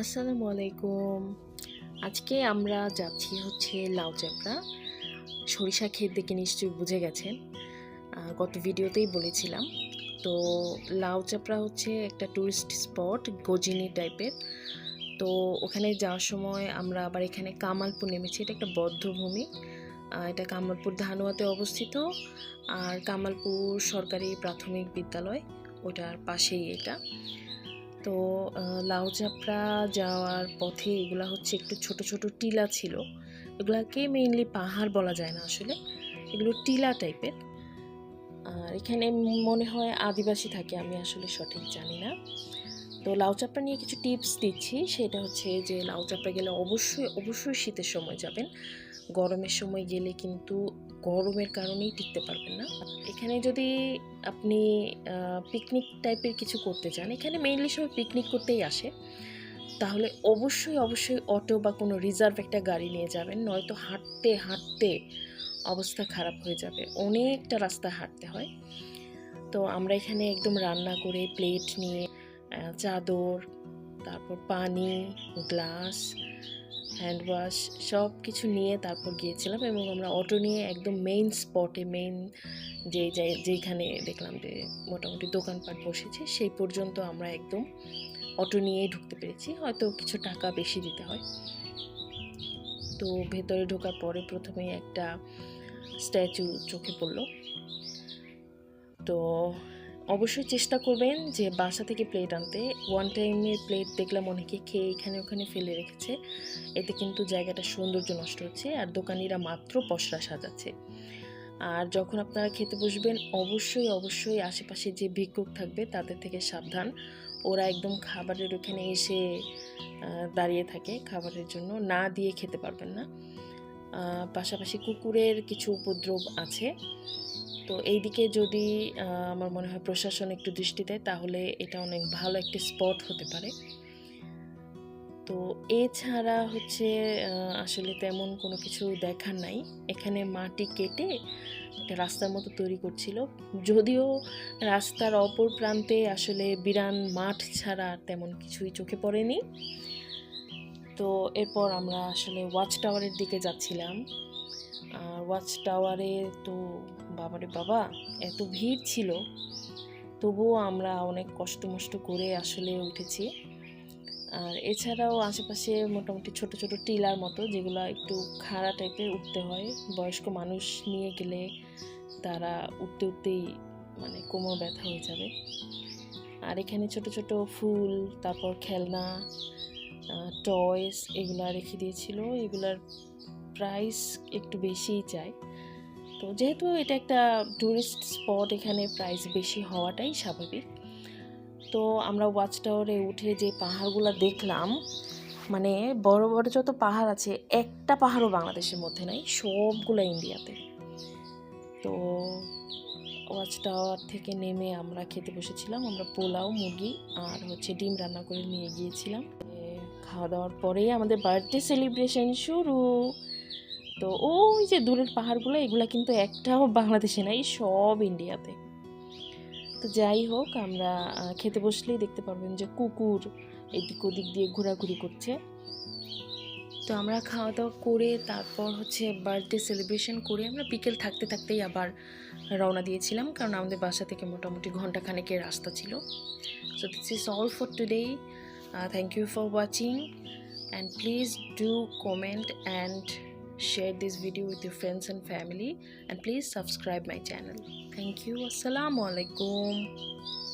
আসসালামু আলাইকুম আজকে আমরা যাচ্ছি হচ্ছে লাউ চাপড়া সরিষা ক্ষেত দেখে নিশ্চয়ই বুঝে গেছেন। গত ভিডিওতেই বলেছিলাম। তো লাউ চাপড়া হচ্ছে একটা ট্যুরিস্ট স্পট গজিনি টাইপের তো ওখানে যাওয়ার সময় আমরা আবার এখানে কামালপুর নেমেছি। এটা একটা বদ্ধভূমি এটা কামালপুর ধানুয়াতে অবস্থিত। আর কামালপুর সরকারি প্রাথমিক বিদ্যালয়। ওটার পাশেই এটা। তো লাউচাপড়া লাউ চাপড়া যাওয়ার পথে এগুলা হচ্ছে একটু ছোট ছোট টিলা ছিল। এগুলাকে মেইনলি পাহাড় বলা যায় না আসলে। এগুলো টিলা টাইপের আর এখানে মনে হয় আদিবাসী থাকে, আমি আসলে সঠিক জানি না। তো লাউ চাপড়া নিয়ে কিছু টিপস দিচ্ছি। সেটা হচ্ছে যে, লাউ চাপড়া গেলে অবশ্যই অবশ্যই শীতের সময় যাবেন। গরমের সময় গেলে কিন্তু গরমের কারণেই টিকতে পারবেন না। এখানে যদি আপনি পিকনিক টাইপের কিছু করতে চান, এখানে মেইনলি সবাই পিকনিক করতেই আসে। তাহলে অবশ্যই অবশ্যই অটো বা কোনো রিজার্ভ একটা গাড়ি নিয়ে যাবেন, নয়তো হাঁটতে হাঁটতে অবস্থা খারাপ হয়ে যাবে। অনেকটা রাস্তা হাঁটতে হয়। তো আমরা এখানে একদম রান্না করে প্লেট নিয়ে চাদর, তারপর পানি, গ্লাস হ্যান্ড ওয়াশ সব কিছু নিয়ে তারপর গিয়েছিলাম এবং আমরা অটো নিয়ে একদম মেইন স্পটে মেইন যে যেখানে দেখলাম যে মোটামুটি দোকানপাট বসেছে, সেই পর্যন্ত আমরা একদম অটো নিয়েই ঢুকতে পেরেছি। হয়তো কিছু টাকা বেশি দিতে হয়। তো ভেতরে ঢোকার পরে প্রথমে একটা স্ট্যাচু চোখে পড়ল। তো অবশ্যই চেষ্টা করবেন যে বাসা থেকে প্লেট আনতে। ওয়ান টাইমের প্লেট দেখলাম অনেকে খেয়ে এখানে ওখানে ফেলে রেখেছে। এতে কিন্তু জায়গাটা সৌন্দর্য নষ্ট হচ্ছে আর দোকানিরা মাত্র পসরা সাজাচ্ছে। আর যখন আপনারা খেতে বসবেন, অবশ্যই অবশ্যই আশেপাশে যে ভিক্ষুক থাকবে তাদের থেকে সাবধান। ওরা একদম খাবারের ওখানে এসে দাঁড়িয়ে থাকে খাবারের জন্য। না দিয়ে খেতে পারবেন না। পাশাপাশি কুকুরের কিছু উপদ্রব আছে। তো এইদিকে যদি আমার মনে হয় প্রশাসন একটু দৃষ্টি দেয়, তাহলে এটা অনেক ভালো একটি স্পট হতে পারে। তো এছাড়া হচ্ছে আসলে তেমন কোনো কিছু দেখার নাই। এখানে মাটি কেটে একটা রাস্তার মতো তৈরি করছিল। যদিও রাস্তার অপর প্রান্তে আসলে বিরান মাঠ ছাড়া তেমন কিছুই চোখে পড়েনি। তো এরপর আমরা আসলে ওয়াচ টাওয়ারের দিকে যাচ্ছিলাম। আর ওয়াচ টাওয়ারে তো বাবারে বাবা, এত ভিড় ছিল। তবুও আমরা অনেক কষ্ট মষ্ট করে আসলে উঠেছি। আর এছাড়াও আশেপাশে মোটামুটি ছোট ছোট টিলার মতো, যেগুলো একটু খাড়া টাইপের উঠতে হয়। বয়স্ক মানুষ নিয়ে গেলে তারা উঠতে উঠতেই মানে কোমর ব্যথা হয়ে যাবে। আর এখানে ছোট ছোট ফুল, তারপর খেলনা টয়স এগুলা রেখে দিয়েছিল। এগুলার প্রাইস একটু বেশিই চাই। তো যেহেতু এটা একটা টুরিস্ট স্পট এখানে প্রাইস বেশি হওয়াটাই স্বাভাবিক। তো আমরা ওয়াচ টাওয়ারে উঠে যে পাহাড়গুলো দেখলাম মানে বড় বড় যত পাহাড় আছে, একটা পাহাড়ও বাংলাদেশের মধ্যে নাই, সবগুলো ইন্ডিয়াতে। তো ওয়াচ টাওয়ার থেকে নেমে আমরা খেতে বসেছিলাম, আমরা পোলাও, মুরগি আর হচ্ছে ডিম রান্না করে নিয়ে গিয়েছিলাম। খাওয়া দাওয়ার পরেই আমাদের বার্থডে সেলিব্রেশন শুরু। তো ওই যে দূরের পাহাড়গুলো, এগুলো কিন্তু একটাও বাংলাদেশে নাই, সব ইন্ডিয়াতে। তো যাই হোক, আমরা খেতে বসলেই দেখতে পারবেন যে কুকুর এদিক ওদিক দিয়ে ঘোরাঘুরি করছে। তো আমরা খাওয়া দাওয়া করে তারপর হচ্ছে বার্থডে সেলিব্রেশন করে আমরা বিকেল থাকতে থাকতেই আবার রওনা দিয়েছিলাম, কারণ আমাদের বাসা থেকে মোটামুটি ঘণ্টা খানেকের রাস্তা ছিল। So this is all for today thank you for watching and please do comment and share this video with your friends and family and please subscribe my channel. Thank you. Assalamu alaikum